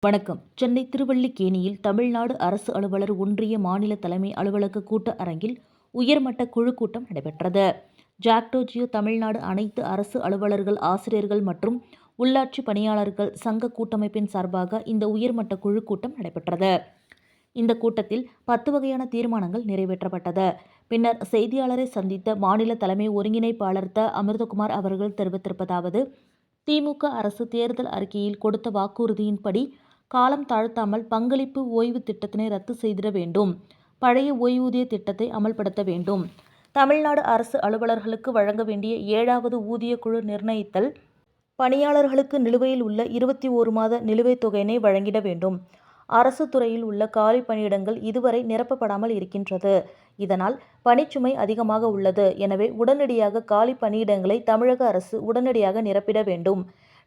வணக்கம். சென்னை திருவள்ளிக்கேணியில் தமிழ்நாடு அரசு அலுவலர் ஒன்றிய மாநில தலைமை அலுவலக கூட்ட அரங்கில் உயர்மட்ட குழு கூட்டம் நடைபெற்றது. ஜாக்டோஜியோ தமிழ்நாடு அனைத்து அரசு அலுவலர்கள் ஆசிரியர்கள் மற்றும் உள்ளாட்சி பணியாளர்கள் சங்க கூட்டமைப்பின் சார்பாக இந்த உயர்மட்ட குழு கூட்டம் நடைபெற்றது. இந்த கூட்டத்தில் பத்து வகையான தீர்மானங்கள் நிறைவேற்றப்பட்டது. பின்னர் செய்தியாளரை சந்தித்த மாநில தலைமை ஒருங்கிணைப்பாளர் த அமிர்தகுமார் அவர்கள் தெரிவித்திருப்பதாவது திமுக அரசு தேர்தல் அறிக்கையில் கொடுத்த வாக்குறுதியின்படி காலம் தாழ்த்தாமல் பங்களிப்பு ஓய்வு திட்டத்தினை ரத்து செய்திட வேண்டும். பழைய ஓய்வூதிய திட்டத்தை அமல்படுத்த வேண்டும். தமிழ்நாடு அரசு அலுவலர்களுக்கு வழங்க வேண்டிய ஏழாவது ஊதிய குழு நிர்ணயித்தல் பணியாளர்களுக்கு நிலுவையில் உள்ள இருபத்தி ஓரு மாத நிலுவைத் தொகையினை வழங்கிட வேண்டும். அரசு துறையில் உள்ள காலி பணியிடங்கள் இதுவரை நிரப்பப்படாமல் இருக்கின்றது. இதனால் பணிச்சுமை அதிகமாக உள்ளது. எனவே உடனடியாக காலி பணியிடங்களை தமிழக அரசு உடனடியாக நிரப்பிட வேண்டும்.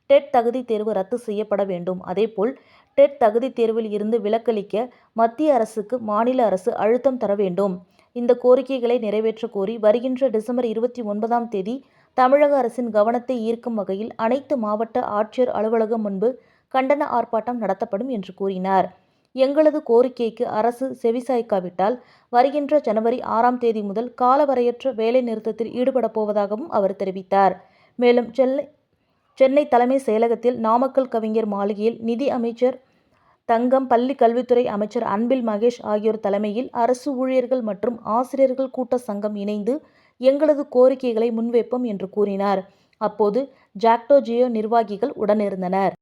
டெட் தகுதி தேர்வு ரத்து செய்யப்பட வேண்டும். அதேபோல் டெட் தகுதி தேர்வில் இருந்து விலக்களிக்க மத்திய அரசுக்கு மாநில அரசு அழுத்தம் தர வேண்டும். இந்த கோரிக்கைகளை நிறைவேற்ற கோரி வருகின்ற டிசம்பர் இருபத்தி ஒன்பதாம் தேதி தமிழக அரசின் கவனத்தை ஈர்க்கும் வகையில் அனைத்து மாவட்ட ஆட்சியர் அலுவலகம் முன்பு கண்டன ஆர்ப்பாட்டம் நடத்தப்படும் என்று கூறினார். எங்களது கோரிக்கைக்கு அரசு செவிசாய்க்காவிட்டால் வருகின்ற ஜனவரி ஆறாம் தேதி முதல் காலவரையற்ற வேலை நிறுத்தத்தில் ஈடுபடப் போவதாகவும் அவர் தெரிவித்தார். மேலும் சென்னை சென்னை தலைமை செயலகத்தில் நாமக்கல் கவிஞர் மாளிகையில் நிதி அமைச்சர் தங்கம் பள்ளி கல்வித்துறை அமைச்சர் அன்பில் மகேஷ் ஆகியோர் தலைமையில் அரசு ஊழியர்கள் மற்றும் ஆசிரியர்கள் கூட்ட சங்கம் இணைந்து எங்களது கோரிக்கைகளை முன்வைப்போம் என்று கூறினார். அப்போது ஜாக்டோ ஜியோ நிர்வாகிகள் உடனிருந்தனர்.